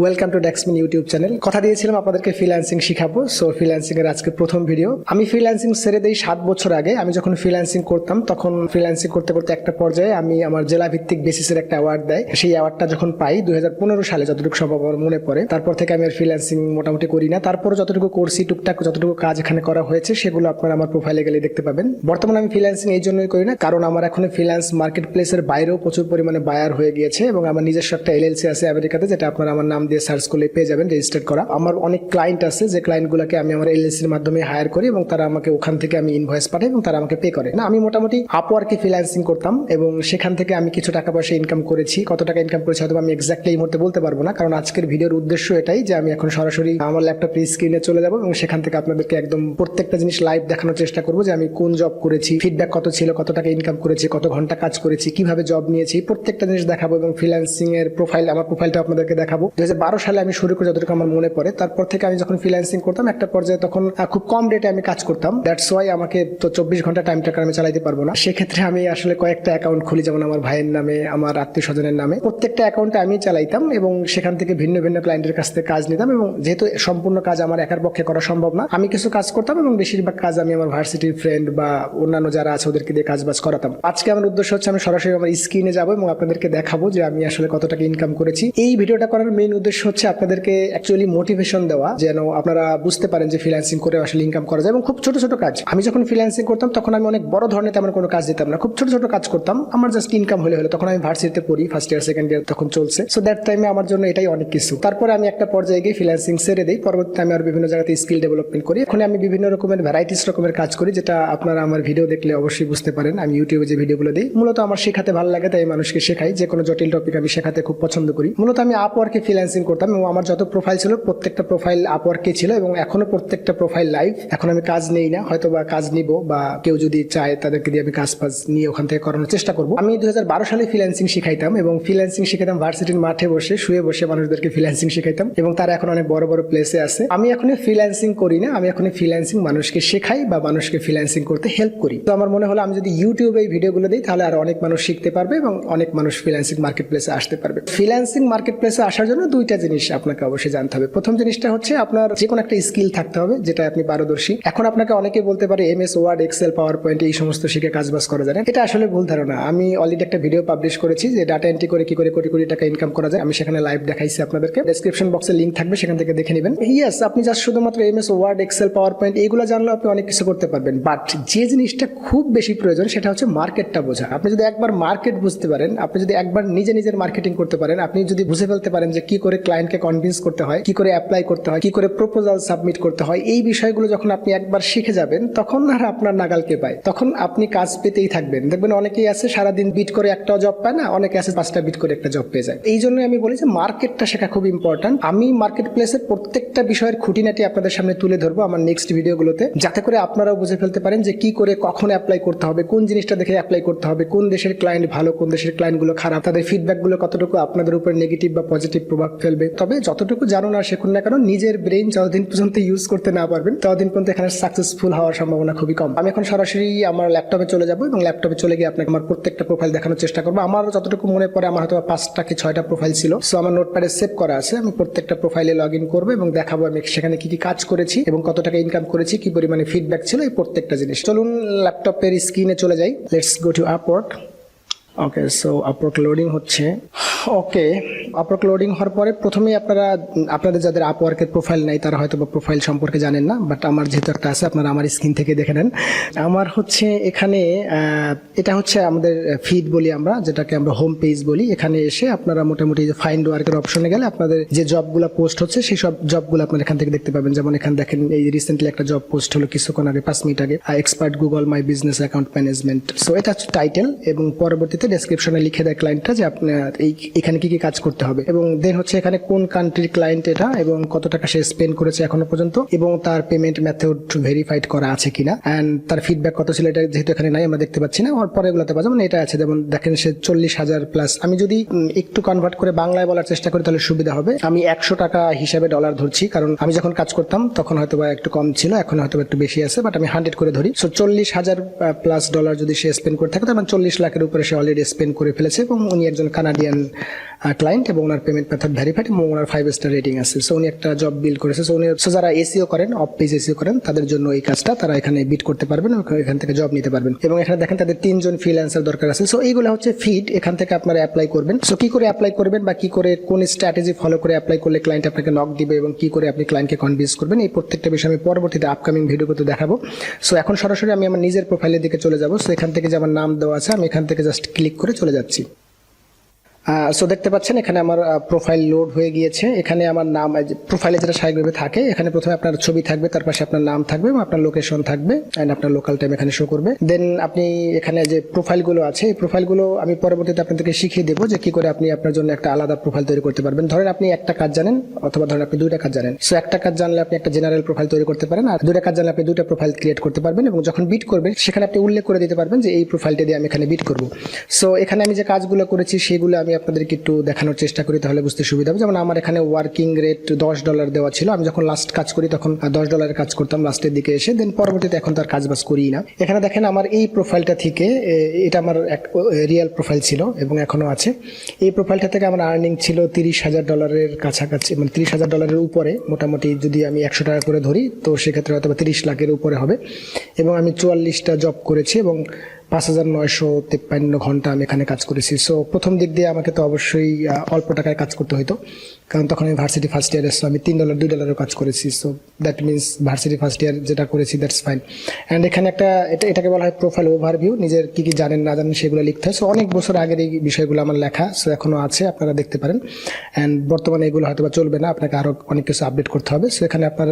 Welcome to ডেক্সমিন YouTube channel কথা দিয়েছিলাম আপনাদেরকে ফ্রিল্যান্সিং শিখাবো সো ফ্রিল্যান্সিং এর আজকে প্রথম ভিডিও আমি ফ্রিল্যান্সিং ছেড়ে দিই সাত বছর আগে। আমি যখন ফ্রিল্যান্সিং করতাম, তখন ফ্রিল্যান্সিং করতে করতে একটা পর্যায়ে আমি আমার জেলা ভিত্তিক বেসিসের একটা অ্যাওয়ার্ড দেয়। সেই অ্যাওয়ার্ডটা যখন পাই, দুই হাজার পনেরো সালে, যতটুকু সম্ভব আমার মনে পড়ে, তারপর থেকে আমি আর ফ্রিল্যান্সিং মোটামুটি করি না। তারপর যতটুকু করছি টুকটাক, যতটুকু কাজ এখানে করা হয়েছে, সেগুলো আপনারা আমার প্রোফাইলে গেলে দেখতে পাবেন। বর্তমানে আমি ফ্রিল্যান্সিং এই জন্যই করি না, কারণ আমার এখন ফ্রিল্যান্স মার্কেট প্লেসের বাইরেও প্রচুর পরিমাণে বায়ার হয়ে গিয়েছে এবং আমার নিজস্ব একটা এলএলসি আছে আমেরিকাতে, যেটা আপনারা আমার নাম দিয়ে সার্চ করলে পেয়ে যাবেন রেজিস্টার করা। আমার অনেক ক্লায়েন্ট আছে, যে ক্লায়েন্টগুলোকে আমি আমার এলএলসির মাধ্যমে হায়ার করি এবং তারা আমাকে ওখান থেকে আমি ইনভয়েস পাঠাই এবং তারা আমাকে পে করে। না, আমি মোটামুটি আপওয়ার্কে ফ্রিল্যান্সিং করতাম এবং সেখান থেকে আমি কিছু টাকা পয়সা ইনকাম করেছি। কত টাকা ইনকাম করেছি হয়তো আমি এক্স্যাক্টলি এই মুহূর্তে বলতে পারব না, কারণ আজকের ভিডিওর উদ্দেশ্য এটাই যে আমি এখন সরাসরি আমার ল্যাপটপের স্ক্রিনে চলে যাব এবং সেখান থেকে আপনাদেরকে একদম প্রত্যেকটা জিনিস লাইভ দেখানোর চেষ্টা করব যে আমি কোন জব করেছি ফিডব্যাক কত ছিল, কত টাকা ইনকাম করেছি, কত ঘণ্টা কাজ করেছি, কীভাবে জব নিয়েছি, প্রত্যেকটা জিনিস দেখাবো এবং ফ্রিল্যান্সিং এর প্রোফাইল আমার প্রোফাইলটা আপনাদেরকে দেখাবো। দু সালে আমি শুরু করে যতটুকু আমার মনে পড়ে, তারপর থেকে আমি যখন ফ্রিল্যান্সিং করতাম, একটা পর্যায়ে তখন খুব কম রেটে আমি কাজ করতাম। দ্যাটস ওয়াই আমাকে তো চব্বিশ ঘণ্টা টাইম টাকা আমি চালাইতে পারব না। সেক্ষেত্রে আমি আসলে কয়েকটা অ্যাকাউন্ট খুলি, যেমন আমার ভাইয়ের নামে, আমার আত্মীয় স্বজনের নামে। প্রত্যেকটা অ্যাকাউন্টে আমি চালাইতাম এবং সেখান থেকে ভিন্ন ভিন্ন ক্লায়েন্টের কাছ থেকে কাজ নিতাম এবং যেহেতু সম্পূর্ণ কাজ আমার একার পক্ষে করা সম্ভব না, আমি কিছু কাজ করতাম এবং বেশিরভাগ কাজ আমি আমার ভার্সিটির ফ্রেন্ড বা অন্যান্য যারা আছে ওদেরকে দিয়ে কাজ বাজ করাতাম। আজকে আমার উদ্দেশ্য হচ্ছে, আমি সরাসরি আমার স্ক্রিনে যাব এবং আপনাদেরকে দেখাবো যে আমি আসলে কত টাকা ইনকাম করেছি। এই ভিডিওটা করার মেইন উদ্দেশ্য হচ্ছে আপনাদেরকে অ্যাকচুয়ালি মোটিভেশন দেওয়া, যেন আপনারা বুঝতে পারেন যে ফ্রিল্যান্সিং করে আসলে ইনকাম করা যায় এবং খুব ছোট ছোট কাজ। আমি যখন ফ্রিল্যান্সিং করতাম, তখন আমি অনেক বড় ধরনের তেমন কোনো কাজ দিতাম না। খুব ছোট ছোট কাজ করতাম। আমার জাস্ট ইনকাম হলে হলে, তখন আমি ভার্সিটিতে পড়ি ফার্স্ট ইয়ার সেকেন্ড ইয়ার তখন চলছে। সো দ্যাট টাইমে আমার জন্য এটাই অনেক কিছু। তারপরে আমি একটা পর্যায়ে গিয়ে ফ্রিল্যান্সিং ছেড়ে দিই। পরবর্তীতে আমি আর বিভিন্ন জায়গাতে স্কিল ডেভেলপমেন্ট করি। এখন আমি বিভিন্ন রকমের ভ্যারাইটিস রকমের কাজ করি, যেটা আপনারা আমার ভিডিও দেখলে অবশ্যই বুঝতে পারেন। আমি ইউটিউবে যে ভিডিওগুলো দিই, মূলত আমার শেখাতে ভালো লাগে, তাই মানুষকে শেখাই। যে কোনো জটিল টপিক আমি শেখাতে খুব পছন্দ করি। মূলত আমি আপওয়ার্কে ফ্রিল্যান্সিং করতাম এবং আমার যত প্রোফাইল ছিল, প্রত্যেকটা প্রোফাইল আপওয়ার্কে ছিল এবং এখনও প্রত্যেকটা প্রোফাইল লাইভ এখন আমি কাজ নেই না হয়তো বা কাজ নিব বা কেউ যদি চায় তাদেরকে দিয়ে আমি কাজ ফাজ নিয়ে ওখান থেকে করানোর চেষ্টা করব। আমি দুই সালে ফ্রিল্যান্সিং শিখাইতাম এবং ফ্রিল্যান্সিং শিখাইতাম ভার্সিটির মাঠে বসে, শুয়ে বসে মানুষদেরকে ফ্রিল্যান্সিং শিখাইতাম এবং তারা এখন অনেক বড় বড় প্লেসে আছে। আমি এখন ফ্রিল্যান্সিং করি না, আমি এখন ফ্রিল্যান্সিং মানুষকে শেখাই বা মানুষকে ফ্রিল্যান্সিং করতে হেল্প করি। তো আমার মনে হলো আমি যদি ইউটিউবে এই ভিডিওগুলো দিই, তাহলে আর অনেক মানুষ শিখতে পারবে এবং অনেক মানুষ ফ্রিল্যান্সিং মার্কেট প্লেসে আসতে পারবে। ফ্রিল্যান্সিং মার্কেট প্লেসে আসার জন্য দুইটা জিনিস আপনাকে অবশ্যই জানতে হবে। প্রথম জিনিসটা হচ্ছে আপনার যে কোনো একটা স্কিল থাকতে হবে যেটা আপনি পারদর্শী। এখন আপনাকে অনেকে বলতে পারে M S Word, Excel Power Point এই সমস্ত শিখে কাজ বাজ করা যায় এটা আসলে ভুল ধারণা। আমি অলরেডি একটা ভিডিও পাবলিশ করেছি যে ডাটা এন্ট্রি করে কি করে কোটি কোটি টাকা ইনকাম করা যায়। আমি সেখানে লাইভ দেখাইছি আপনাদেরকে। ডেসক্রিপশন বক্সে লিঙ্ক থাকবে, সেখান থেকে দেখে নেবেন। ইয়েস আপনি জাস্ট শুধুমাত্র M S Word, Excel Power Point এইগুলো জানলে আপনি অনেক কিছু করতে পারবেন। বাট যে জিনিসটা খুব বেশি প্রয়োজন, সেটা হচ্ছে মার্কেটটা বোঝা। আপনি যদি একবার মার্কেট বুঝতে পারেন, আপনি যদি একবার নিজে নিজের মার্কেটিং করতে পারেন, আপনি যদি বুঝে ফেলতে পারেন যে কি করে ক্লায়েন্টকে কনভিন্স করতে হয়, কি করে অ্যাপ্লাই করতে হয়, কি করে প্রপোজাল সাবমিট করতে হয়, এই বিষয়গুলো যখন আপনি একবার শিখে যাবেন, তখন আর আপনার নাগালকে পায়? তখন আপনি কাজ পেতেই থাকবেন। দেখবেন অনেকেই আছে, সারাদিন বিট করে একটা জব পায় না, অনেকে আছে পাঁচটা বিট করে একটা জব পেয়ে যায়। এই জন্য আমি বলি যে মার্কেটটা শেখা খুব ইম্পর্ট্যান্ট আমি মার্কেট প্লেসের প্রত্যেকটা বিষয়ের খুঁটিনাটি আপনাদের সামনে তুলে ধরবো আমার নেক্সট ভিডিওগুলোতে যাতে করে আপনারাও বুঝে ফেলতে পারেন যে কি করে কখন অ্যাপ্লাই করতে হবে, কোন জিনিসটা দেখে অ্যাপ্লাই করতে হবে, কোন দেশের ক্লায়েন্ট ভালো, কোন দেশের ক্লায়েন্টগুলো খারাপ, তাদের ফিডব্যাকগুলো কতটুকু আপনাদের উপর নেগেটিভ বা পজিটিভ প্রভাব ফেলবে। তবে যতটুকু জানুন আর শেখুন না কেন, নিজের ব্রেন যতদিন পর্যন্ত ইউজ করতে না পারবেন, ততদিন পর্যন্ত এখানে সাকসেসফুল হওয়ার সম্ভাবনা খুবই কম। আমি এখন সরাসরি আমার ল্যাপটপে চলে যাব এবং ল্যাপটপে চলে গিয়ে আপনাকে আমার প্রত্যেকটা প্রোফাইল দেখানোর চেষ্টা করব। আমার যতটুকু মনে পড়ে, আমার হয়তো পাঁচটা কি ছয়টা প্রোফাইল ছিল। সো আমার নোটপ্যাডে সেভ করা আছে। আমি প্রত্যেকটা প্রোফাইলে লগ ইন করব এবং দেখাবো আমি সেখানে কি কি কাজ করেছি এবং কত টাকা ইনকাম করেছি, কি পরিমাণে ফিডব্যাক ছিল, এই প্রত্যেকটা জিনিস। চলুন ল্যাপটপের স্ক্রিনে চলে যাই। Let's go to Upwork okay so Upwork loading হচ্ছে। ওকে আপওয়ার্ক লোডিং হওয়ার পরে প্রথমেই আপনারা, আপনাদের যাদের আপওয়ার্কের প্রোফাইল নাই, তারা হয়তো বা প্রোফাইল সম্পর্কে জানেন না বাট আমার যেহেতু একটা আছে, আপনারা আমার স্ক্রিন থেকে দেখে নেন। আমার হচ্ছে এখানে এটা হচ্ছে আমাদের ফিড বলি আমরা, যেটাকে আমরা হোম পেজ বলি। এখানে এসে আপনারা মোটামুটি ফাইন্ড ওয়ার্কের অপশনে গেলে আপনাদের যে জবগুলো পোস্ট হচ্ছে, সেই সব জবগুলো আপনারা এখান থেকে দেখতে পাবেন। যেমন এখানে দেখেন, এই রিসেন্টলি একটা জব পোস্ট হলো কিছুক্ষণ আগে, পাঁচ মিনিট আগে expert Google My Business account management so এটা হচ্ছে টাইটেল এবং পরবর্তীতে ডেসক্রিপশনে লিখে দেয় ক্লায়েন্টটা যে আপনার এই এখানে কি কি কাজ করতে হবে? এবং দেন হচ্ছে এখানে কোন কান্ট্রির ক্লায়েন্ট এটা এবং কত টাকা সে স্পেন্ড করেছে এখনও পর্যন্ত এবং তার পেমেন্ট মেথড ভেরিফাইড করা আছে কিনা? অ্যান্ড তার ফিডব্যাক কত ছিল এটা যেহেতু এখানে নাই, আমরা দেখতে পাচ্ছি না। ওর পরে এগুলোতে পাওয়া যেমন এটা আছে, যেমন দেখেন সে চল্লিশ হাজার প্লাস আমি যদি একটু কনভার্ট করে বাংলায় বলার চেষ্টা করি তাহলে সুবিধা হবে। আমি একশো টাকা হিসাবে ডলার ধরছি, কারণ আমি যখন কাজ করতাম তখন হয়তো বা একটু কম ছিল, এখন হয়তো একটু বেশি আছে বাট আমি হান্ড্রেড করে ধরি। সো চল্লিশ হাজার প্লাস ডলার যদি সে স্পেন্ড করে থাকে, তার মানে চল্লিশ লাখের উপরে সে অলরেডি স্পেন্ড করে ফেলেছে এবং উনি একজন কানাডিয়ান ক্লায়েন্ট এবং ওনার পেমেন্ট মেথড ভ্যারিফাইড এবং ওনার ফাইভ স্টার রেটিং আছে। সো উনি একটা জব বিল করেছে। সো উনি, so, যারা এসিও করেন অফ পেজ এসিও করেন, তাদের জন্য এই কাজটা তারা এখানে বিট করতে পারবেন এখান থেকে জব নিতে পারবেন। এবং এখানে দেখেন তাদের তিনজন ফ্রিল্যান্সার দরকার আছে। সো এইগুলো হচ্ছে ফিড এখান থেকে আপনারা অ্যাপ্লাই করবেন। সো কি করে অ্যাপ্লাই করবেন বা কি করে কোন স্ট্র্যাটেজি ফলো করে অ্যাপ্লাই করলে ক্লায়েন্ট আপনাকে নক দিবে এবং কি করে আপনি ক্লায়েন্টকে কনভিন্স করবেন, এই প্রত্যেকটা বিষয় আমি পরবর্তীতে আপকামিং ভিডিওতে দেখাবো। সো এখন সরাসরি আমি আমার নিজের প্রোফাইলের দিকে চলে যাব। সো এখান থেকে যে আমার নাম দেওয়া আছে, আমি এখান থেকে জাস্ট ক্লিক করে চলে যাচ্ছি। সো দেখতে পাচ্ছেন, এখানে আমার প্রোফাইল লোড হয়ে গিয়েছে। এখানে আমার নাম প্রোফাইলে যেটা স্বাভাবিকভাবে থাকে, এখানে প্রথমে আপনার ছবি থাকবে, তার পাশে আপনার নাম থাকবে এবং আপনার লোকেশন থাকবে অ্যান্ড আপনার লোকাল টাইম এখানে শো করবে। দেন আপনি এখানে যে প্রোফাইলগুলো আছে, এই প্রোফাইলগুলো আমি পরবর্তীতে আপনাদেরকে শিখিয়ে দেবো যে কি করে আপনি আপনার জন্য একটা আলাদা প্রোফাইল তৈরি করতে পারবেন। ধরেন আপনি একটা কাজ জানেন, অথবা ধরেন আপনি দুইটা কাজ জানেন। সো একটা কাজ জানলে আপনি একটা জেনারেল প্রোফাইল তৈরি করতে পারেন আর দুইটা কাজ জানলে আপনি দুইটা প্রোফাইল ক্রিয়েট করতে পারবেন এবং যখন বিট করবেন, সেখানে আপনি উল্লেখ করে দিতে পারবেন যে এই প্রোফাইলটা দিয়ে আমি এখানে বিট করব। সো এখানে আমি যে কাজগুলো করেছি, সেগুলো আমি আপনাদেরকে একটু দেখানোর চেষ্টা করি, তাহলে বুঝতে সুবিধা হবে। যেমন আমার এখানে ওয়ার্কিং রেট দশ ডলার দেওয়া ছিল। আমি যখন লাস্ট কাজ করি, তখন দশ ডলারের কাজ করতাম লাস্টের দিকে এসে। দেন পরবর্তীতে এখন তার কাজ বাজ করি না। এখানে দেখেন আমার এই প্রোফাইলটা থেকে এটা আমার এক রিয়েল প্রোফাইল ছিল এবং এখনও আছে। এই প্রোফাইলটা থেকে আমার আর্নিং ছিল তিরিশ হাজার ডলারের কাছাকাছি মানে তিরিশ হাজার ডলারের উপরে। মোটামুটি যদি আমি একশো টাকা করে ধরি, তো সেক্ষেত্রে হয়তো বা তিরিশ লাখের উপরে হবে। এবং আমি চুয়াল্লিশটা জব করেছি এবং পাঁচ হাজার নয়শো তেপ্পান্ন ঘণ্টা আমি এখানে কাজ করেছি। সো প্রথম দিক দিয়ে আমাকে তো অবশ্যই অল্প টাকায় কাজ করতে হতো কারণ তখন আমি ভার্সিটি ফার্স্ট ইয়ার এসেছি আমি তিন ডলার দুই ডলারের কাজ করেছি so that means varsity first year যেটা করেছি দ্যাটস ফাইন অ্যান্ড এখানে একটা, এটা, এটাকে বলা হয় প্রোফাইল ওভারভিউ নিজের কী কী জানেন, না জানেন সেগুলো লিখতে হয়। সো অনেক বছর আগের এই বিষয়গুলো আমার লেখা সো এখনও আছে, আপনারা দেখতে পারেন। অ্যান্ড বর্তমানে এগুলো হয়তো বা চলবে না, আপনাকে আরও অনেক কিছু আপডেট করতে হবে। সো এখানে আপনার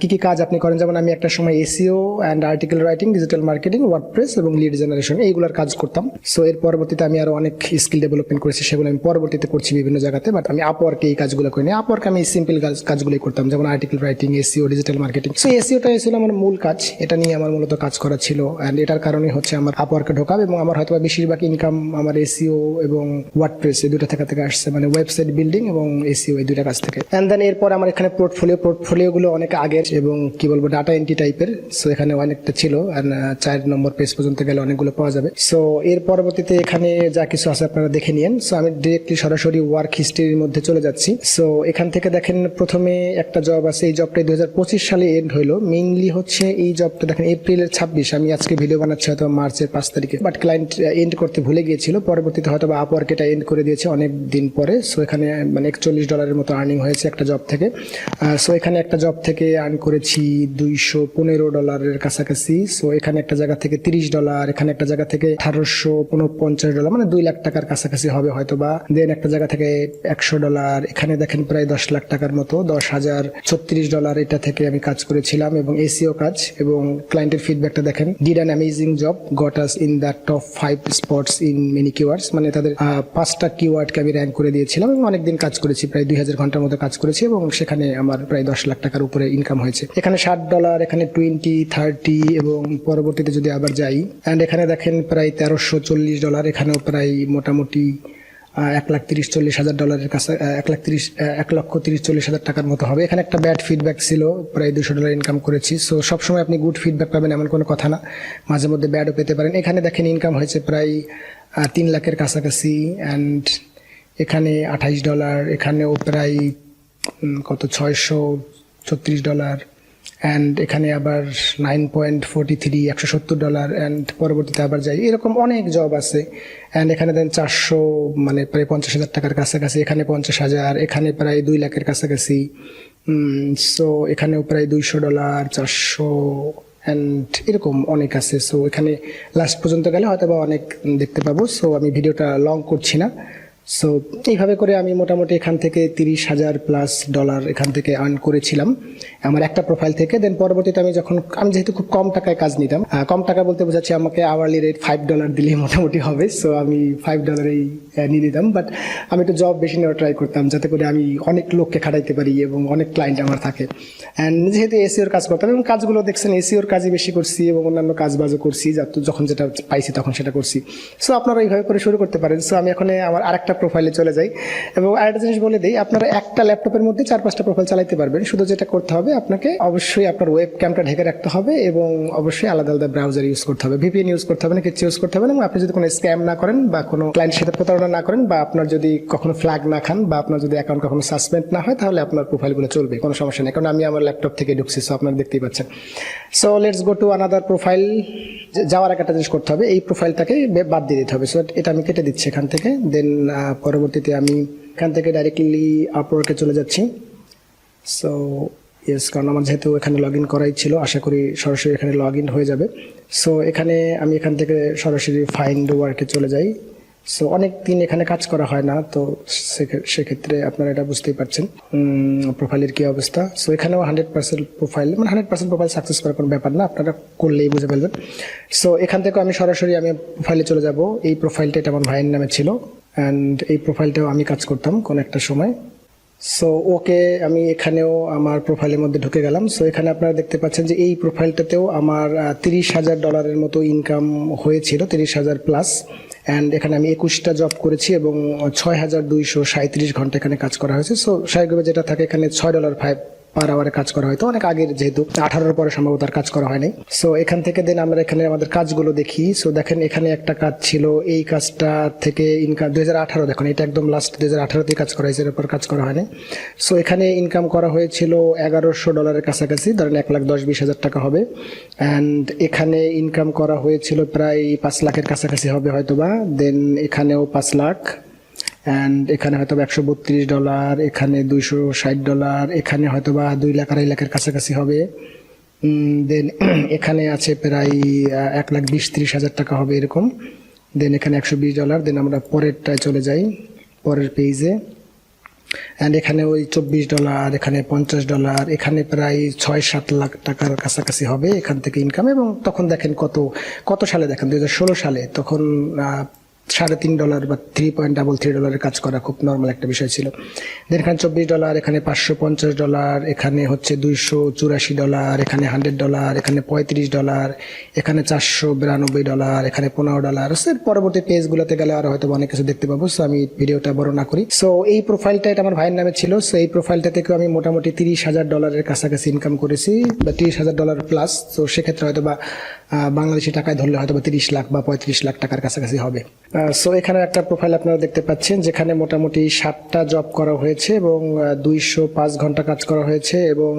কী কি কাজ আপনি করেন, যেমন আমি একটা সময় SEO and article writing digital marketing WordPress এবং লিড জেনারেশন এইগুলোর কাজ করতাম। সো এর পরবর্তীতে আমি আরও অনেক স্কিল ডেভেলপমেন্ট করেছি, সেগুলো আমি পরবর্তীতে করছি বিভিন্ন জায়গাতে বাট আমি আপওয়ার্কে এই কাজগুলো করিনি আপওয়ার্কে আমি সিম্পল কাজ, কাজগুলোই করতাম, যেমন article writing SEO digital marketing so এসিওটা ছিল আমার মূল কাজ। এটা নিয়ে আমার মূলত কাজ করা ছিল। অ্যান্ড এটার কারণে হচ্ছে আমার আপওয়ার্কে ঢোকাব এবং আমার হয়তো বেশিরভাগ ইনকাম আমার এসিও এবং ওয়ার্ডপ্রেস এই দুটো থেকে থেকে আসছে। মানে ওয়েবসাইট বিল্ডিং এবং এসিও এই দুইটা কাজ থেকে। অ্যান্ড দেন এরপর আমার এখানে পোর্টফোলিও পোর্টফোলিওগুলো অনেক আগের এবং কি বলব ডাটা এন্ট্রি টাইপের সো এখানে অনেকটা ছিল। অ্যান্ড চার নম্বর পেজ পর্যন্ত গেলে অনেকগুলো পাওয়া যাবে। সো এর পরবর্তীতে এখানে যা কিছু আছে আপনারা দেখে নিন সো আমি ডিরেক্টলি সরাসরি ওয়ার্ক হিস্ট্রির মধ্যে চলে যাচ্ছি। সো এখান থেকে দেখেন প্রথমে একটা জব আছে। এই জবটা দু হাজার পঁচিশ সালে এন্ড হইল। মেইনলি হচ্ছে এই জবটা দেখেন এপ্রিলের ছাব্বিশ। আমি আজকে ভিডিও বানাচ্ছি হয়তো মার্চের পাঁচ তারিখে। বাট ক্লায়েন্ট এন্ড করতে ভুলে গিয়েছিল। পরবর্তীতে হয়তো বা আপওয়ার্ক এটা এন্ড করে দিয়েছে অনেক দিন পরে। সো এখানে মানে একচল্লিশ ডলারের মতো আর্নিং হয়েছে একটা জব থেকে। সো এখানে একটা জব থেকে আর্ন করেছি দুইশো পনেরো ডলারের কাছাকাছি। সো এখানে একটা জায়গা থেকে তিরিশ ডলার এখানে একটা জায়গা থেকে আঠারোশো পনেরো পঞ্চাশ ডলার মানে দুই লাখ টাকার কাছাকাছি হবে হয়তো বা দেন একটা জায়গা থেকে একশো ডলার এখানে দেখেন প্রায় দশ লাখ টাকার মতো, দশ হাজার ছত্রিশ ডলার এটা থেকে আমি কাজ করেছিলাম এবং এসিও কাজ এবং ক্লায়েন্টের ফিডব্যাকটা দেখেন did an amazing job got us in the top five spots in many keywords মানে তাদের পাঁচটা কিওয়ার্ডকে আমি র্যাঙ্ক করে দিয়েছিলাম এবং অনেকদিন কাজ করেছি, প্রায় দুই হাজার ঘণ্টার মতো কাজ করেছি এবং সেখানে আমার প্রায় দশ লাখ টাকার উপরে ইনকাম হয়েছে। এখানে ষাট ডলার, এখানে টোয়েন্টি থার্টি এবং পরবর্তীতে যদি আবার যাই অ্যান্ড এখানে দেখেন প্রায় তেরোশো চল্লিশ ডলার, এখানেও প্রায় মোটামুটি এক লাখ তিরিশ চল্লিশ হাজার ডলারের কাছে এক লাখ তিরিশ এক লক্ষ তিরিশ চল্লিশ হাজার টাকার মতো হবে। এখানে একটা ব্যাড ফিডব্যাক ছিল, প্রায় দুশো ডলার ইনকাম করেছি। সো সবসময় আপনি গুড ফিডব্যাক পাবেন এমন কোনো কথা না। মাঝে মধ্যে ব্যাডও পেতে পারেন। এখানে দেখেন ইনকাম হয়েছে প্রায় তিন লাখের কাছাকাছি। অ্যান্ড এখানে আঠাইশ ডলার এখানেও প্রায় কত? ছয়শো ছত্রিশ ডলার অ্যান্ড এখানে আবার নাইন পয়েন্ট ফোরটি থ্রি একশো সত্তর ডলার অ্যান্ড পরবর্তীতে আবার যাই। এরকম অনেক জব আছে। অ্যান্ড এখানে দেন চারশো মানে প্রায় পঞ্চাশ হাজার টাকার কাছাকাছি, এখানে পঞ্চাশ হাজার, এখানে প্রায় দুই লাখের কাছাকাছি। সো এখানেও প্রায় দুইশো ডলার চারশো অ্যান্ড এরকম অনেক আছে। সো এখানে লাস্ট পর্যন্ত গেলে হয়তো বা অনেক দেখতে পাবো। সো আমি ভিডিওটা লং করছি না। সো এইভাবে করে আমি মোটামুটি এখান থেকে তিরিশ হাজার প্লাস ডলার এখান থেকে আর্ন করেছিলাম। আমার একটা প্রোফাইল থেকে দেন পরবর্তীতে আমি যখন, আমি যেহেতু খুব কম টাকায় কাজ নিতাম কম টাকা বলতে বোঝাচ্ছি আমাকে আওয়ারলি রেট ফাইভ ডলার দিলে মোটামুটি হবে সো আমি ফাইভ ডলারেই নিয়ে নিতাম। বাট আমি একটু জব বেশি নেওয়ার ট্রাই করতাম, যাতে করে আমি অনেক লোককে খাটাইতে পারি এবং অনেক ক্লায়েন্ট আমার থাকে। অ্যান্ড যেহেতু এসিওর কাজ করতাম, এবং কাজগুলো দেখছেন এসিওর কাজই বেশি করছি এবং অন্যান্য কাজ বাজও করছি যখন যেটা পাইছি তখন সেটা করছি। সো আপনারা এইভাবে করে শুরু করতে পারেন। সো আমি এখন আমার আরেকটা প্রোফাইলে চলে যাই। এবং আরেকটা জিনিস বলে দিই, আপনারা একটা ল্যাপটপের মধ্যে চার পাঁচটা প্রোফাইল চালাতে পারবেন। শুধু যেটা করতে হবে, আপনাকে অবশ্যই আপনার ওয়েব ক্যামটা ঢেকে রাখতে হবে এবং অবশ্যই আলাদা আলাদা ব্রাউজার ইউজ করতে হবে। ভিপিএন ইউজ করতে হবে না, কিছু ইউজ করতে হবে না। আপনি যদি কোনো স্ক্যাম না করেন বা কোনো ক্লায়েন্টের সাথে প্রতারণা না করেন বা আপনার যদি কখনো ফ্ল্যাগ না খান বা আপনার যদি অ্যাকাউন্ট কখনো সাসপেন্ড না হয়, তাহলে আপনার প্রোফাইলগুলো চলবে, কোনো সমস্যা নেই। কারণ আমি আমার ল্যাপটপ থেকে ঢুকছি সো আপনারা দেখতেই পাচ্ছেন। So let's go to another profile যাওয়ার একটা জিনিস করতে হবে। এই প্রোফাইলটাকে বাদ দিয়ে দিতে হবে। সো এটা আমি কেটে দিচ্ছি এখান থেকে। দেন পরবর্তীতে আমি এখান থেকে ডাইরেক্টলি আপওয়ার্কে চলে যাচ্ছি। সো ইয়েস কারণ আমার যেহেতু এখানে লগ ইন করাই ছিল, আশা করি সরাসরি এখানে লগ ইন হয়ে যাবে। সো এখানে আমি এখান থেকে সরাসরি ফাইন্ড ওয়ার্কে চলে যাই। সো অনেক দিন এখানে কাজ করা হয় না, তো সেক্ষে- সেক্ষেত্রে আপনারা এটা বুঝতেই পারছেন প্রোফাইলের কি অবস্থা। সো এখানেও হান্ড্রেড পার্সেন্ট প্রোফাইল মানে হান্ড্রেড পার্সেন্ট প্রোফাইল সাকসেস করার কোনো ব্যাপার না, আপনারা করলেই বুঝে ফেলবেন। সো এখান থেকে আমি সরাসরি আমি প্রোফাইলে চলে যাব। এই প্রোফাইলটা এটা আমার ভাইয়ের নামে ছিল অ্যান্ড এই প্রোফাইলটাও আমি কাজ করতাম কোনো একটা সময়। সো ওকে আমি এখানেও আমার প্রোফাইলের মধ্যে ঢুকে গেলাম। সো এখানে আপনারা দেখতে পাচ্ছেন যে এই প্রোফাইলটাতেও আমার তিরিশ হাজার ডলারের মতো ইনকাম হয়েছিল, তিরিশ হাজার প্লাস অ্যান্ড এখানে আমি একুশটা জব করেছি এবং ছয় হাজার দুইশো সাঁত্রিশ ঘণ্টা এখানে কাজ করা হয়েছে। সো স্বাভাবিকভাবে যেটা থাকে এখানে ছয় ডলার ফাইভ পার আওয়ারে কাজ করা হয়তো অনেক আগের যেহেতু আঠারোর পরে সম্ভবত আর কাজ করা হয়নি। সো এখান থেকে দেন আমরা এখানে আমাদের কাজগুলো দেখি। সো দেখেন এখানে একটা কাজ ছিল। এই কাজটা থেকে ইনকাম দুই হাজার আঠারো, দেখুন, এটা একদম লাস্ট দুই হাজার আঠারোতে কাজ করা হয়েছে এরপর কাজ করা হয়নি। সো এখানে ইনকাম করা হয়েছিল এগারোশো ডলারের কাছাকাছি, ধরেন এক লাখ দশ বিশ হাজার টাকা হবে। অ্যান্ড এখানে ইনকাম করা হয়েছিল প্রায় পাঁচ লাখের কাছাকাছি হবে হয়তো বা দেন এখানেও পাঁচ লাখ। অ্যান্ড এখানে হয়তো একশো বত্রিশ ডলার এখানে দুইশো ষাট ডলার এখানে হয়তো বা দুই লাখ, আড়াই লাখের কাছাকাছি হবে। দেন এখানে আছে প্রায় এক লাখ বিশ, ত্রিশ হাজার টাকা হবে এরকম। দেন এখানে একশো বিশ ডলার দেন আমরা পরেরটায় চলে যাই, পরের পেজে অ্যান্ড এখানে ওই চব্বিশ ডলার এখানে পঞ্চাশ ডলার এখানে প্রায় ছয় সাত লাখ টাকার কাছাকাছি হবে এখান থেকে ইনকাম এবং তখন দেখেন কত কত সালে দেখেন? দু হাজার ষোলো সালে। তখন সাড়ে তিন ডলার বা থ্রি পয়েন্ট ডাবল থ্রি ডলারের কাজ করা খুব নর্মাল একটা বিষয় ছিল। দেন এখানে চব্বিশ ডলার, এখানে পাঁচশো পঞ্চাশ ডলার, এখানে হচ্ছে দুইশো চুরাশি ডলার, এখানে হান্ড্রেড ডলার, এখানে পঁয়ত্রিশ ডলার, এখানে চারশো বিরানব্বই ডলার, এখানে পনেরো ডলার। এর পরবর্তী পেজগুলোতে গেলে আর হয়তো অনেক কিছু দেখতে পাবো। সো আমি ভিডিওটা বড় না করি। সো এই প্রোফাইলটা এটা আমার ভাইয়ের নামে ছিল। সো এই প্রোফাইলটা থেকে আমি মোটামুটি তিরিশ হাজার ডলারের কাছাকাছি ইনকাম করেছি, বা তিরিশ হাজার ডলার প্লাস তো সেক্ষেত্রে হয়তো বা বাংলাদেশি টাকায় ধরলে হয়তো তিরিশ লাখ বা পঁয়ত্রিশ লাখ টাকার কাছাকাছি হবে। সো এখানে একটা প্রোফাইল আপনারা দেখতে পাচ্ছেন, যেখানে মোটামুটি ষাটটা জব করা হয়েছে এবং দুইশো পাঁচ ঘণ্টা কাজ করা হয়েছে এবং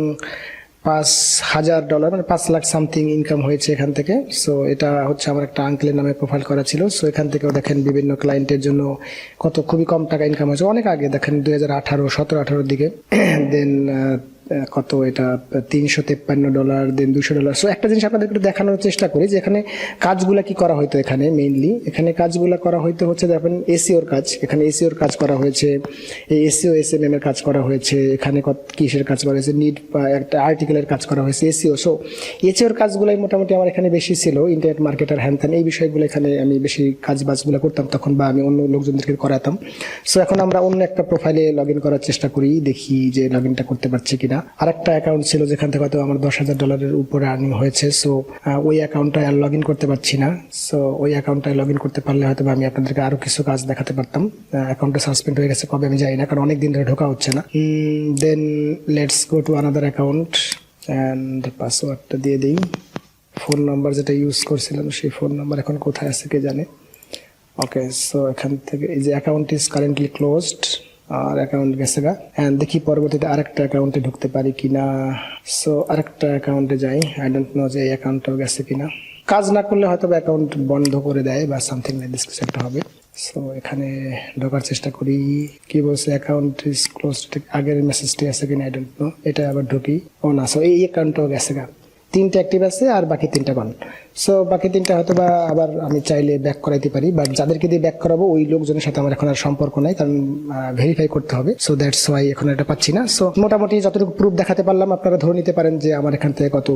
পাঁচ হাজার ডলার মানে পাঁচ লাখ সামথিং ইনকাম হয়েছে এখান থেকে। সো এটা হচ্ছে আমার একটা আঙ্কেলের নামে প্রোফাইল করা ছিল। সো এখান থেকেও দেখেন বিভিন্ন ক্লায়েন্টের জন্য কত খুবই কম টাকা ইনকাম হয়েছে। অনেক আগে, দেখেন দুই হাজার আঠারো, সতেরো, আঠারোর দিকে। দেন কত এটা, তিনশো তেপ্পান্ন ডলার দেন দুশো ডলার। সো একটা জিনিস আপনাদের একটু দেখানোর চেষ্টা করি যে এখানে কাজগুলা কি করা হয়তো এখানে মেইনলি এখানে কাজগুলা করা হয়তো হচ্ছে দেখেন এসিওর কাজ, এখানে এসিওর কাজ করা হয়েছে, এই এসিও এস এম এর কাজ করা হয়েছে, এখানে কিসের কাজ করা হয়েছে নিড একটা আর্টিকেলের কাজ করা হয়েছে এসিও সো এসিওর কাজগুলাই মোটামুটি আমার এখানে বেশি ছিল ইন্টারনেট মার্কেটার হ্যান এই বিষয়গুলো এখানে আমি বেশি কাজ বাজগুলো করতাম তখন বা আমি অন্য লোকজনদেরকে করাতাম। সো এখন আমরা অন্য একটা প্রোফাইলে লগ ইন করার চেষ্টা করি, দেখি যে লগ ইনটা করতে পারছি কিনা। আর একটা অ্যাকাউন্ট ছিল যেখান থেকে হয়তো আমার দশ হাজার ডলারের উপরে আর্নিং হয়েছে। সো ওই অ্যাকাউন্টটায় আর লগ ইন করতে পারছি না। সো ওই অ্যাকাউন্টটায় লগ ইন করতে পারলে হয়তো আমি আপনাদেরকে আরও কিছু কাজ দেখাতে পারতাম। অ্যাকাউন্টটা সাসপেন্ড হয়ে গেছে, কবে আমি জানি না, কারণ অনেক দিন ধরে ঢোকা হচ্ছে না। Then let's go to another account and পাসওয়ার্ডটা দিয়ে দিই। ফোন নাম্বার যেটা ইউজ করছিলাম, সেই ফোন নাম্বার এখন কোথায় আছে কে জানে। ওকে সো এখান থেকে, এই যে অ্যাকাউন্ট ইজ কারেন্টলি ক্লোজড আর অ্যাকাউন্ট গেছে গা। অ্যান্ড দেখি পরবর্তীতে আরেকটা অ্যাকাউন্টে ঢুকতে পারি কিনা। সো আরেকটা অ্যাকাউন্টে যাই। আই ডোন্ট নো যে এই অ্যাকাউন্টটাও গেছে কিনা। কাজ না করলে হয়তো অ্যাকাউন্ট বন্ধ করে দেয় বা সামথিং লাইক দিস কিছু একটা হবে। সো এখানে ঢোকার চেষ্টা করি। কি বলছে? অ্যাকাউন্ট ইজ ক্লোজ আগের মেসেজটি আছে কিনা? আই ডোন্ট নো এটা আবার ঢুকি। ও না। সো এই অ্যাকাউন্টটাও গেছে গা। তিনটা অ্যাক্টিভ আছে আর বাকি তিনটা বান সো বাকি তিনটা হয়তো বা আবার আমি চাইলে ব্যাক করাইতে পারি বাট যাদেরকে দিয়ে ব্যাক করাবো, ওই লোকজনের সাথে আমার এখন আর সম্পর্ক নাই, কারণ ভেরিফাই করতে হবে। সো দ্যাটস ওয়াই এখন এটা পাচ্ছি না। সো মোটামুটি যতটুকু প্রুফ দেখাতে পারলাম, আপনারা ধরে নিতে পারেন যে আমার এখান থেকে কত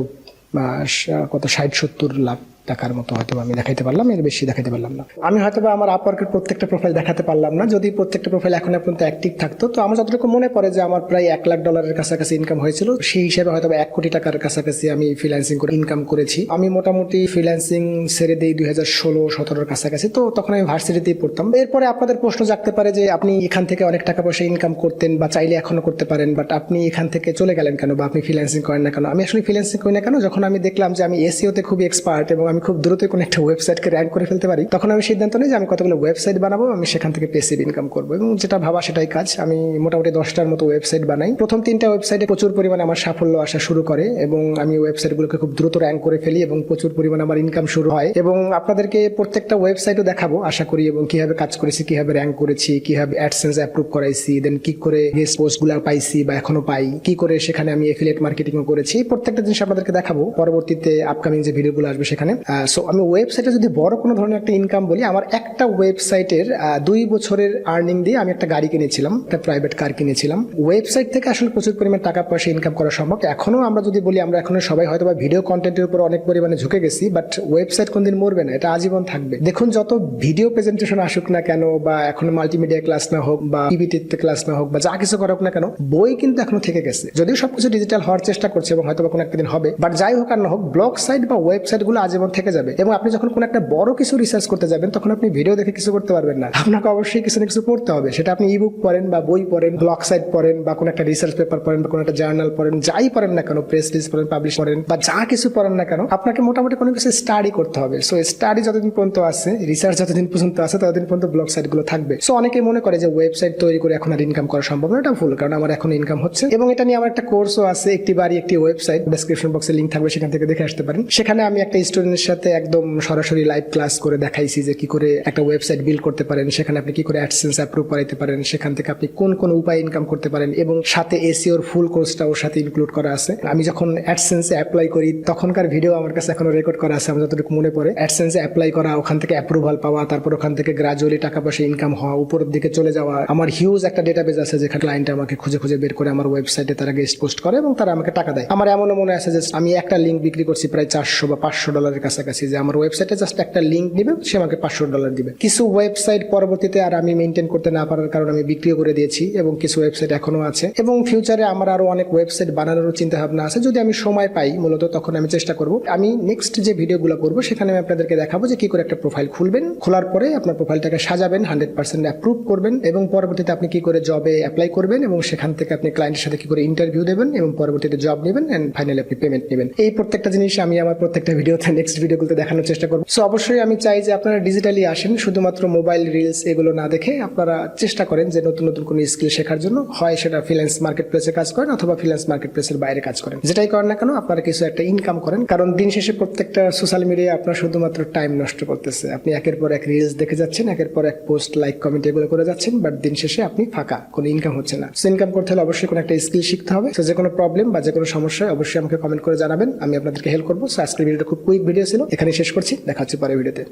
কত ষাট, সত্তর লাখ টাকার মতো হয়তো আমি দেখাইতে পারলাম, এর বেশি দেখাইতে পারলাম না। আমি হয়তো বা আমার আপওয়ার্কের প্রত্যেকটা প্রোফাইল দেখাতে পারলাম না। যদি প্রত্যেকটা প্রোফাইল এখন পর্যন্ত অ্যাক্টিভ থাকতো, তো আমার যতটুকু মনে পড়ে যে আমার প্রায় এক লাখ ডলারের কাছাকাছি ইনকাম হয়েছিল, সেই হিসেবে হয়তো এক কোটি টাকার কাছাকাছি আমি ফ্রিল্যান্সিং করে ইনকাম করেছি। আমি মোটামুটি ফ্রিল্যান্সিং ছেড়ে দিই দুই হাজার ষোলো, সতেরোর কাছাকাছি, তো তখন আমি ভার্সিটিতেই পড়তাম। এরপরে আপনাদের প্রশ্ন জাগতে পারে যে আপনি এখান থেকে অনেক টাকা পয়সা ইনকাম করতেন বা চাইলে এখনও করতে পারেন বাট আপনি এখান থেকে চলে গেলেন কেন বা আপনি ফ্রিল্যান্সিং করেন না কেন? আমি আসলে ফ্রিল্যান্সিং করি না কেন? যখন আমি দেখলাম যে আমি এসিওতে খুবই এক্সপার্ট এবং আমি খুব দ্রুত কোনো একটা ওয়েবসাইটকে র্যাঙ্ক করে ফেলতে পারি। তখন আমি সিদ্ধান্ত নিই যে আমি কতগুলো ওয়েবসাইট বানাবো, আমি সেখান থেকে পেসিভ ইনকাম করব এবং যেটা ভাবা সেটাই কাজ। আমি মোটামুটি দশটার মতো ওয়েবসাইট বানাই। প্রথম তিনটা ওয়েবসাইটে প্রচুর পরিমাণে আমার সাফল্য আসা শুরু করে এবং আমি ওয়েবসাইটগুলোকে খুব দ্রুত র্যাঙ্ক করে ফেলি এবং প্রচুর পরিমাণে আমার ইনকাম শুরু হয় এবং আপনাদেরকে প্রত্যেকটা ওয়েবসাইটও দেখাবো আশা করি এবং কীভাবে কাজ করেছি, কীভাবে র্যাঙ্ক করেছি, কীভাবে অ্যাডসেন্স অ্যাপ্রুভ করাইছি দেন কি করে গেস্ট পোস্টগুলো পাইছি বা এখনও পাই, কি করে সেখানে আমি এফিলিয়েট মার্কেটিংও করেছি প্রত্যেকটা জিনিস আপনাদেরকে দেখাবো। পরবর্তীতে আপকামিং যে ভিডিওগুলো আসবে সেখানে। সো আমি ওয়েবসাইটে যদি বড় কোনো ধরনের একটা ইনকাম বলি, আমার একটা ওয়েবসাইটের দুই বছরের আর্নিং দিয়ে আমি একটা গাড়ি কিনেছিলাম, একটা প্রাইভেট কার কিনেছিলাম। ওয়েবসাইট থেকে আসলে প্রচুর পরিমাণ টাকা পয়সা ইনকাম করা সম্ভব। এখনও আমরা যদি বলি, আমরা এখনও সবাই হয়তো বা ভিডিও কন্টেন্টের উপর অনেক পরিমাণে ঝুঁকে গেছি বাট ওয়েবসাইট কোনদিন মরবে না, এটা আজীবন থাকবে। দেখুন, যত ভিডিও প্রেজেন্টেশন আসুক না কেন, বা এখন মাল্টিমিডিয়া ক্লাস না হোক, বা পিবিটিতে ক্লাস না হোক, বা যা কিছু করুক না কেন, বই কিন্তু এখনও থেকে গেছে। যদিও সবকিছু ডিজিটাল হওয়ার চেষ্টা করছে এবং হয়তো কোনো একটা দিন হবে বাট যাই হোক আর না হোক ব্লগ সাইট বা ওয়েবসাইটগুলো আজীবন থেকে যাবে। এবং আপনি যখন কোনো একটা বড় কিছু রিসার্চ করতে যাবেন, তখন আপনি ভিডিও দেখে কিছু করতে পারবেন না। আপনাকে অবশ্যই কিছু না কিছু পড়তে হবে। সেটা আপনি ইবুক পড়েন বা বই পড়েন ব্লগ সাইট পড়েন বা কোনো একটা রিসার্চ পেপার পড়েন বা কোনো একটা জার্নাল পড়েন, যাই পড়েন না কেন প্রেস রিলিজ পড়েন পাবলিশ করেন বা যা কিছু পড়েন না কেন, আপনাকে মোটামুটি কোনো কিছু স্টাডি করতে হবে। সো স্টাডি যতদিন পর্যন্ত আছে রিসার্চ যতদিন পর্যন্ত আছে, ততদিন পর্যন্ত ব্লগ সাইটগুলো থাকবে। সো অনেকে মনে করে যে ওয়েবসাইট তৈরি করে এখন আর ইনকাম করা সম্ভব না। এটা ভুল, কারণ আমার এখন ইনকাম হচ্ছে। এবং এটা নিয়ে আমার একটা কোর্সও আছে, একটি বাড়ি, একটি ওয়েবসাইট ডেসক্রিপশন বক্সে লিঙ্ক থাকবে, সেখান থেকে দেখে আসতে পারেন। সেখানে আমি একটা স্টুডেন্টের সাথে একদম সরাসরি লাইভ ক্লাস করে দেখাইছি যে কি করে একটা ওয়েবসাইট বিল্ড করতে পারেন, সেখানে আপনি কি করে অ্যাডসেন্স অ্যাপ্রুভ করাইতে পারেন, সেখান থেকে আপনি কোন কোন উপায় ইনকাম করতে পারেন এবং সাথে এসিওর ফুল কোর্সটা ওর সাথে ইনক্লুড করা আছে। আমি যখন অ্যাডসেন্সে অ্যাপ্লাই করি, তখনকার ভিডিও আমার কাছে এখনও রেকর্ড করা আছে, আমার যতটুকু মনে পড়ে। অ্যাডসেন্সে অ্যাপ্লাই করা, ওখান থেকে অ্যাপ্রুভাল পাওয়া, তারপর ওখান থেকে গ্রাজুয়ালি টাকা পয়সা ইনকাম হওয়া, উপরের দিকে চলে যাওয়া। আমার হিউজ একটা ডেটাবেস আছে যেখানে ক্লায়েন্ট আমাকে খুঁজে খুঁজে বের করে আমার ওয়েবসাইটে তারা গেস্ট পোস্ট করে এবং তারা আমাকে টাকা দেয়। আমার এমনও মনে আছে যে আমি একটা লিঙ্ক বিক্রি করছি প্রায় চারশো বা পাঁচশো ডলারের কাছাকাছি যে আমার ওয়েবসাইটে জাস্ট একটা লিঙ্ক দিবে, সে আমাকে পাঁচশো ডলার দিবে। কিছু ওয়েবসাইট পরবর্তীতে আর আমি মেনটেন করতে না পারার কারণে আমি বিক্রিও করে দিয়েছি এবং কিছু ওয়েবসাইট এখনও আছে। এবং ফিউচারে আমার আরও অনেক ওয়েবসাইট বানানোর চিন্তা ভাবনা আছে। যদি আমি সময় পাই মূলত, তখন আমি চেষ্টা করব। আমি নেক্সট যে ভিডিওগুলো করব, সেখানে আমি আপনাদেরকে দেখাবো যে কি করে একটা প্রোফাইল খুলবেন। খোলার পরে আপনার প্রোফাইলটাকে সাজাবেন হান্ড্রেড পার্সেন্ট অ্যাপ্রুভ করবেন এবং পরবর্তীতে আপনি কি করে জবে অ্যাপ্লাই করবেন এবং সেখান থেকে আপনি ক্লায়েন্টের সাথে কি করে ইন্টারভিউ দেবেন এবং পরবর্তীতে জব নেবেন এন্ড ফাইনালি আপনি পেমেন্ট নেবেন। এই প্রত্যেকটা জিনিস আমি আমার প্রত্যেকটা ভিডিওতে নেক্সট ভিডিওগুলোতে দেখানোর চেষ্টা করব। সো অবশ্যই আমি চাই যে আপনারা ডিজিটালি আসেন, শুধুমাত্র মোবাইল রিলস এগুলো না দেখে আপনারা চেষ্টা করেন যে নতুন নতুন কোনো স্কিল শেখার জন্য। হয় সেটা ফ্রিল্যান্স মার্কেট প্লেসে কাজ করেন অথবা ফ্রিল্যান্স মার্কেট প্লেসের বাইরে কাজ করেন। যেটাই করেন না কেন, আপনারা কিছু একটা ইনকাম করেন। কারণ দিন শেষে প্রত্যেকটা সোশ্যাল মিডিয়ায় আপনার শুধুমাত্র টাইম নষ্ট করতেছে। আপনি একের পর এক রিলস দেখে যাচ্ছেন, একের পর এক পোস্ট লাইক কমেন্ট এগুলো করে যাচ্ছেন বাট দিন শেষে আপনি ফাঁকা, কোনো ইনকাম হচ্ছে না। সো ইনকাম করতে হলে অবশ্যই কোনো একটা স্কিল শিখতে হবে। তো যে কোনো প্রবলেম বা যে কোনো সমস্যায় অবশ্যই আমাকে কমেন্ট করে জানাবেন, আমি আপনাদেরকে হেল্প করব। সো আজকের ভিডিওটা খুব কুইক ভিডিও ছিল এখানে শেষ করছি। দেখা হচ্ছে পরের ভিডিওতে।